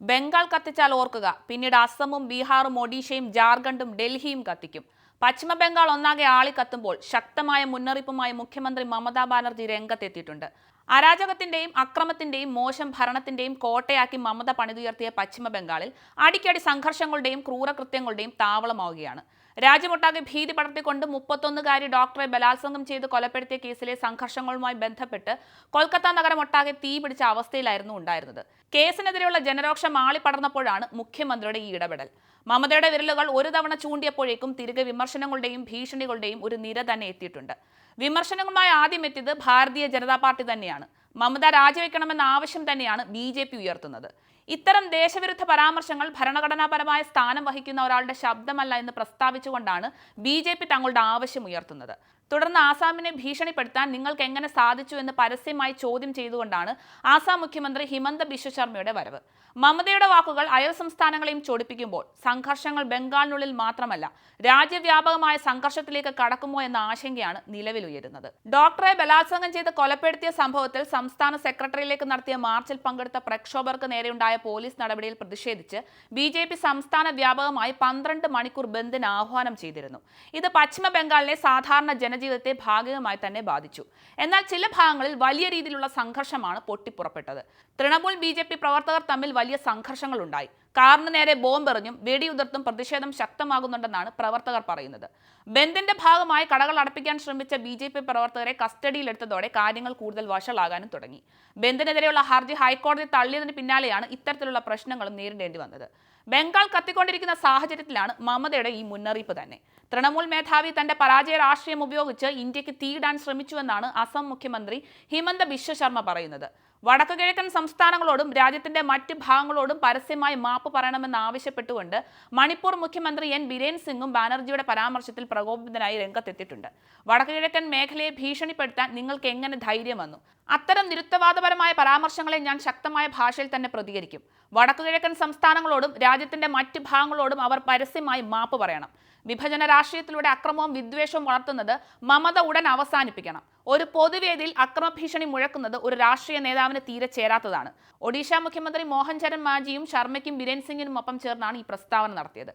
ബംഗാൾ കത്തിച്ചാൽ ഓർക്കുക. പിന്നീട് അസമും ബീഹാറും ഒഡീഷയും ജാർഖണ്ഡും ഡൽഹിയും കത്തിക്കും. പശ്ചിമ ബംഗാൾ ഒന്നാകെ ആളി കത്തുമ്പോൾ ശക്തമായ മുന്നറിയിപ്പുമായി മുഖ്യമന്ത്രി മമതാ ബാനർജി രംഗത്തെത്തിയിട്ടുണ്ട്. അരാജകത്തിന്റെയും അക്രമത്തിന്റെയും മോശം ഭരണത്തിന്റെയും കോട്ടയാക്കി മമത പണിതുയർത്തിയ പശ്ചിമ ബംഗാളിൽ അടിക്കടി സംഘർഷങ്ങളുടെയും ക്രൂരകൃത്യങ്ങളുടെയും താവളമാവുകയാണ്. രാജ്യമൊട്ടാകെ ഭീതി പടർത്തിക്കൊണ്ട് മുപ്പത്തൊന്നുകാരി ഡോക്ടറെ ബലാത്സംഗം ചെയ്ത് കൊലപ്പെടുത്തിയ കേസിലെ സംഘർഷങ്ങളുമായി ബന്ധപ്പെട്ട് കൊൽക്കത്ത നഗരമൊട്ടാകെ തീ പിടിച്ച അവസ്ഥയിലായിരുന്നു ഉണ്ടായിരുന്നത്. കേസിനെതിരെയുള്ള ജനരോക്ഷം ആളിപ്പടർന്നപ്പോഴാണ് മുഖ്യമന്ത്രിയുടെ ഈ ഇടപെടൽ. മമതയുടെ വിരലുകൾ ഒരു തവണ ചൂണ്ടിയപ്പോഴേക്കും തിരികെ വിമർശനങ്ങളുടെയും ഭീഷണികളുടെയും ഒരു നിര തന്നെ എത്തിയിട്ടുണ്ട്. വിമർശനങ്ങളുമായി ആദ്യം എത്തിയത് ഭാരതീയ ജനതാ പാർട്ടി തന്നെയാണ്. മമത രാജിവെക്കണമെന്ന ആവശ്യം തന്നെയാണ് ബി ജെ പി ഉയർത്തുന്നത്. ഇത്തരം ദേശവിരുദ്ധ പരാമർശങ്ങൾ ഭരണഘടനാപരമായ സ്ഥാനം വഹിക്കുന്ന ഒരാളുടെ ശബ്ദമല്ല എന്ന് പ്രസ്താവിച്ചുകൊണ്ടാണ് ബി ജെ പി തങ്ങളുടെ ആവശ്യം ഉയർത്തുന്നത്. തുടർന്ന് ആസാമിനെ ഭീഷണിപ്പെടുത്താൻ നിങ്ങൾക്ക് എങ്ങനെ സാധിച്ചു എന്ന് പരസ്യമായി ചോദ്യം ചെയ്തുകൊണ്ടാണ് ആസാം മുഖ്യമന്ത്രി ഹിമന്ത ബിശ്വ ശർമ്മയുടെ വരവ്. മമതയുടെ വാക്കുകൾ അയൽ സംസ്ഥാനങ്ങളെയും ചൊടിപ്പിക്കുമ്പോൾ സംഘർഷങ്ങൾ ബംഗാളിനുള്ളിൽ മാത്രമല്ല രാജ്യവ്യാപകമായ സംഘർഷത്തിലേക്ക് കടക്കുമോ എന്ന ആശങ്കയാണ് നിലവിലുയരുന്നത്. ഡോക്ടറെ ബലാത്സംഗം ചെയ്ത് കൊലപ്പെടുത്തിയ സംഭവത്തിൽ സംസ്ഥാന സെക്രട്ടറിയിലേക്ക് നടത്തിയ മാർച്ചിൽ പങ്കെടുത്ത പ്രക്ഷോഭകർക്ക് നേരെയുണ്ടായ പോലീസ് നടപടിയിൽ പ്രതിഷേധിച്ച് ബി ജെ പി സംസ്ഥാന വ്യാപകമായി പന്ത്രണ്ട് മണിക്കൂർ ബന്ദിന് ആഹ്വാനം ചെയ്തിരുന്നു. ഇത് പശ്ചിമ ബംഗാളിലെ സാധാരണ ജനജീവിതത്തെ ഭാഗികമായി തന്നെ ബാധിച്ചു. എന്നാൽ ചില ഭാഗങ്ങളിൽ വലിയ രീതിയിലുള്ള സംഘർഷമാണ് പൊട്ടിപ്പുറപ്പെട്ടത്. തൃണമൂൽ ബി പ്രവർത്തകർ തമ്മിൽ വലിയ സംഘർഷങ്ങൾ ഉണ്ടായി കാറിന് നേരെ ബോംബെറിഞ്ഞും വെടിയുതിർത്തും പ്രതിഷേധം ശക്തമാകുന്നുണ്ടെന്നാണ് പ്രവർത്തകർ പറയുന്നത്. ബന്ദിന്റെ ഭാഗമായി കടകൾ അടപ്പിക്കാൻ ശ്രമിച്ച ബി ജെ പി പ്രവർത്തകരെ കസ്റ്റഡിയിലെടുത്തതോടെ കാര്യങ്ങൾ കൂടുതൽ വഷളാകാനും തുടങ്ങി. ബന്ദിനെതിരെയുള്ള ഹർജി ഹൈക്കോടതി തള്ളിയതിന് പിന്നാലെയാണ് ഇത്തരത്തിലുള്ള പ്രശ്നങ്ങളും നേരിടേണ്ടി വന്നത്. ബംഗാൾ കത്തിക്കൊണ്ടിരിക്കുന്ന സാഹചര്യത്തിലാണ് മമതയുടെ ഈ മുന്നറിയിപ്പ് തന്നെ. തൃണമൂൽ മേധാവി തന്റെ പരാജയ രാഷ്ട്രീയം ഉപയോഗിച്ച് ഇന്ത്യയ്ക്ക് തീയിടാൻ ശ്രമിച്ചുവെന്നാണ് അസം മുഖ്യമന്ത്രി ഹിമന്ത ബിശ്വശർമ്മ പറയുന്നത്. വടക്കു കിഴക്കൻ സംസ്ഥാനങ്ങളോടും രാജ്യത്തിന്റെ മറ്റ് ഭാഗങ്ങളോടും പരസ്യമായി മാപ്പ് പറയണമെന്ന് ആവശ്യപ്പെട്ടുകൊണ്ട് മണിപ്പൂർ മുഖ്യമന്ത്രി എൻ ബിരേൻ സിംഗും ബാനർജിയുടെ പരാമർശത്തിൽ പ്രകോപിതനായി രംഗത്തെത്തിയിട്ടുണ്ട്. വടക്കു കിഴക്കൻ മേഖലയെ ഭീഷണിപ്പെടുത്താൻ നിങ്ങൾക്ക് എങ്ങനെ ധൈര്യം വന്നു? അത്തരം നിരുത്തവാദപരമായ പരാമർശങ്ങളെ ഞാൻ ശക്തമായ ഭാഷയിൽ തന്നെ പ്രതികരിക്കും. വടക്കു കിഴക്കൻ സംസ്ഥാനങ്ങളോടും രാജ്യത്തിന്റെ മറ്റ് ഭാഗങ്ങളോടും അവർ പരസ്യമായി മാപ്പ് പറയണം. വിഭജന രാഷ്ട്രീയത്തിലൂടെ അക്രമവും വിദ്വേഷവും വളർത്തുന്നത് മമത ഉടൻ അവസാനിപ്പിക്കണം. ഒരു പൊതുവേദിയിൽ അക്രമഭീഷണി മുഴക്കുന്നത് ഒരു രാഷ്ട്രീയ നേതാവിന് തീരെ ചേരാത്തതാണ്. ഒഡീഷ മുഖ്യമന്ത്രി മോഹൻ ചരൺ മാജിയും ശർമ്മയ്ക്കും ബിരേൻ സിംഗിനും ഒപ്പം ചേർന്നാണ് ഈ പ്രസ്താവന നടത്തിയത്.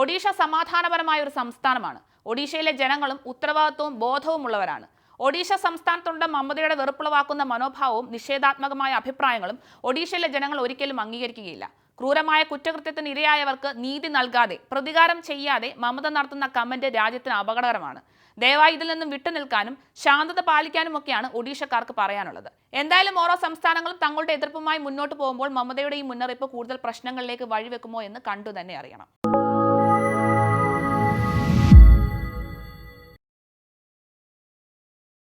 ഒഡീഷ സമാധാനപരമായ ഒരു സംസ്ഥാനമാണ്. ഒഡീഷയിലെ ജനങ്ങളും ഉത്തരവാദിത്വവും ബോധവുമുള്ളവരാണ്. ഒഡീഷ സംസ്ഥാനത്തുണ്ട് മമതയുടെ വെറുപ്പുളവാക്കുന്ന മനോഭാവവും നിഷേധാത്മകമായ അഭിപ്രായങ്ങളും ഒഡീഷയിലെ ജനങ്ങൾ ഒരിക്കലും അംഗീകരിക്കുകയില്ല. ക്രൂരമായ കുറ്റകൃത്യത്തിന് ഇരയായവർക്ക് നീതി നൽകാതെ പ്രതികാരം ചെയ്യാതെ മമത നടത്തുന്ന കമന്റ് രാജ്യത്തിന് അപകടകരമാണ്. ദയവായി ഇതിൽ നിന്നും വിട്ടുനിൽക്കാനും ശാന്തത പാലിക്കാനുമൊക്കെയാണ് ഒഡീഷക്കാർക്ക് പറയാനുള്ളത്. എന്തായാലും ഓരോ സംസ്ഥാനങ്ങളും തങ്ങളുടെ എതിർപ്പുമായി മുന്നോട്ട് പോകുമ്പോൾ മമതയുടെ ഈ മുന്നറിയിപ്പ് കൂടുതൽ പ്രശ്നങ്ങളിലേക്ക് വഴിവെക്കുമോ എന്ന് കണ്ടു തന്നെ അറിയണം.